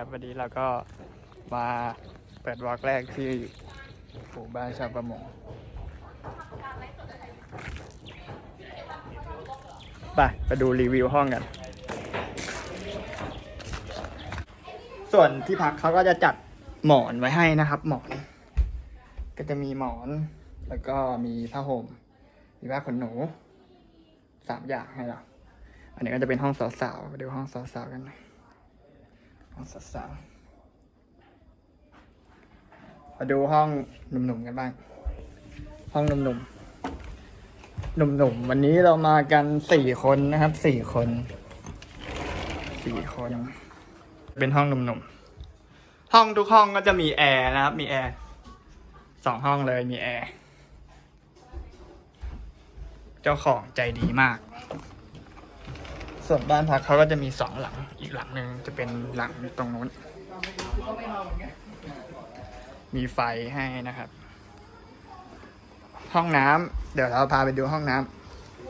ครับวันนี้เราก็มาเปิดวอล์กแรกที่หมู่บ้านชาวประมงไปไปดูรีวิวห้องกัน ส่วนที่พักเขาก็จะจัดหมอนไว้ให้นะครับ หมอน ก็จะมีหมอน แล้วก็มีผ้าห่มมีผ้าขนหนูสามอย่างให้เรา อันนี้ก็จะเป็นห้องสาวๆไปดูห้องสาวๆกันหน่อย ห้องสาวมาดูห้องหนุ่มๆกันบ้าง ห้องหนุ่มๆหนุ่มๆวันนี้เรามากันสี่คนนะครับสี่คนสี่คน เป็นห้องหนุ่มๆห้องทุกห้องก็จะมีแอร์นะครับ มีแอร์สองห้องเลยมีแอร์เจ้าของใจดีมาก ส่วนบ้านพักเขาก็จะมีสองหลัง อีกหลังหนึ่งจะเป็นหลังตรงนู้น มีไฟให้นะครับ ห้องน้ำเดี๋ยวเราพาไปดูห้องน้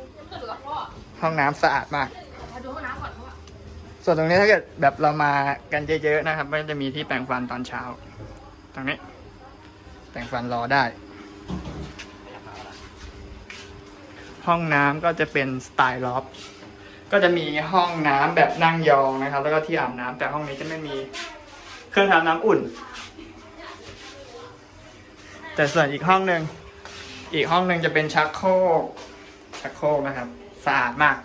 ำห้องน้ำสะอาดมาก มาดูห้องน้ำก่อนเพราะว่าส่วนตรงนี้ถ้าเกิดแบบเรามากันเยอะๆนะครับก็จะมีที่แปรงฟันตอนเช้า ตรงนี้ แปรงฟันรอได้ ห้องน้ำก็จะเป็นสไตล์ล็อบ ก็จะมีห้องน้ำแบบนั่งยองนะครับ แล้วก็ที่อาบน้ำแต่ห้องนี้จะไม่มีเครื่องทำน้ำอุ่น แต่ส่วนอีกห้องหนึ่งอีกห้องหนึ่งจะเป็นชักโครกชักโครกนะครับสะอาดมาก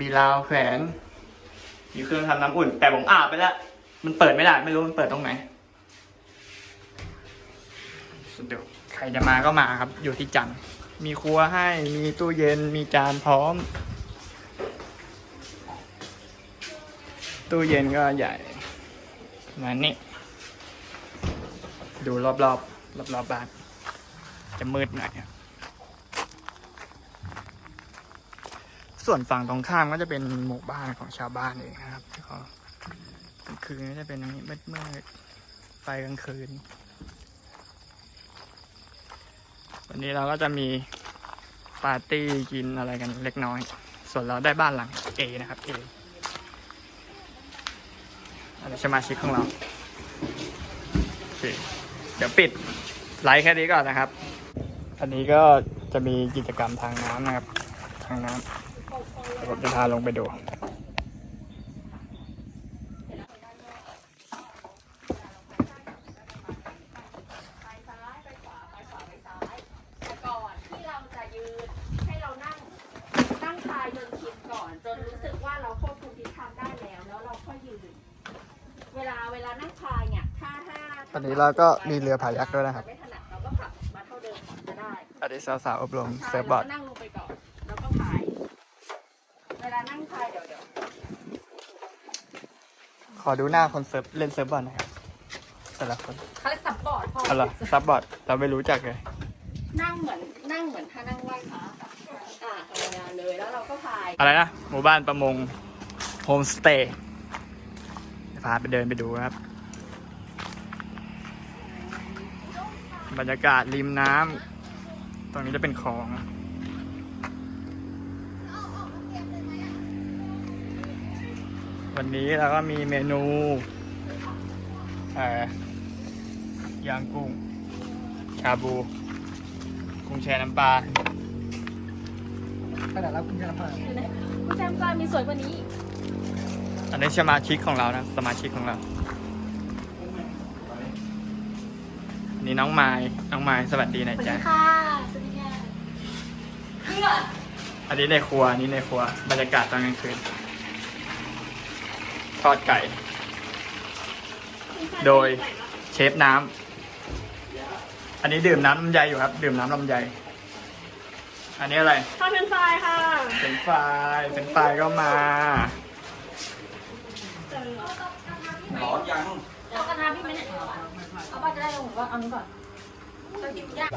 มีราวแขวนมีเครื่องทำน้ำอุ่น แต่ผมอาบไปแล้ว มันเปิดไม่ได้ไม่รู้มันเปิดตรงไหนสุดเดี๋ยวใครจะมาก็มาครับ อยู่ที่จันมีครัวให้มีตู้เย็นมีจานพร้อม ตู้เย็นก็ใหญ่มานี้ดูรอบๆรอบๆบบ้าน จะมืดหน่อยส่วนฝั่งตรงข้ามก็จะเป็นหมู่บ้านของชาวบ้านเองนะครับที่เขากลางคืนก็จะเป็นอย่างนี้มืดๆไฟกลางคืน วันนี้เราก็จะมีปาร์ตี้กินอะไรกันเล็กน้อย ส่วนเราได้บ้านหลัง A นะครับ A อันนี้สมาชิกของเราโอเคเดี๋ยวปิดไลฟ์แค่นี้ก่อนนะครับ อันนี้ก็จะมีกิจกรรมทางน้ำนะครับ ทางน้ำเดี๋ยวผมจะพาลงไปดูแต่ก่อนที่เราจะยืนให้เรานั่งนั่งพายจนชินก่อนจนรู้สึกว่าเราควบคุมทิศทางได้แล้ว แล้วเราค่อยยืน เวลาเวลานั่งพายเนี่ยถ้าถ้าตอนนี้เราก็มีเรือพายักด้วยนะครับ ไม่ถนัดเราก็ขับมาเท่าเดิมจะได้อันนี้สาวๆอบรมใช่เซิร์ฟบอร์ดเราก็นั่งลงไปก่อนแล้วก็พาย เวลานั่งพายเดี๋ยวเดี๋ยวขอดูหน้าคนเซิร์ฟเล่นเซิร์ฟบอร์ดหน่อยครับแต่ละคนเขาเรียกซับบอร์ดพออะไรซับบอร์ดเราไม่รู้จักเลยนั่งเหมือนนั่งเหมือนท่านั่งไหว้พระอ่าธรรมดาเลยแล้วเราก็พาย อะไรนะหมู่บ้านประมงโฮมสเตย์ พาไปเดินไปดูครับ บรรยากาศริมน้ำตรงนี้จะเป็นคลองวันนี้เราก็มีเมนูเอ่อย่างกุ้ง ชาบู กุ้งแช่น้ำปลาขนาดรับคุณจะมาผู้แซมกามีสวยกว่านี้ อันนี้สมาชิกของเรานะ สมาชิกของเรา นี่น้องไม้น้องไม้สวัสดีหน่อยจ้ะค่ะสวัสดีค่ะนี่ก่อนอันนี้ในครัวอันนี้ในครัว บรรยากาศตอนกลางคืน ทอดไก่ โดยเชฟน้ำ อันนี้ดื่มน้ำลำไยอยู่ครับ ดื่มน้ำลำไย อันนี้อะไรทอดเป็นไฟรายค่ะ เป็นไฟรายเป็นไฟรายก็มา ร้อนยัง เอากระทะพี่ไหมเนี่ยเอาป้าจะได้ล งหรือว่าเอานี้ก่อนจะกินยาก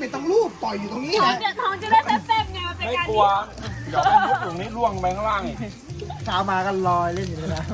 ไม่ต้องรูปปล่อยอยู่ตรงนี้แหละเดี๋ยวท้องจะได้แป๊บๆไงมันเป็นไม่การกลัว เดี๋ยวมันยุบตรงนี้ร่วงไปข้างล่างอีก เช้ามากันลอยเล่นอยู่เลยนะ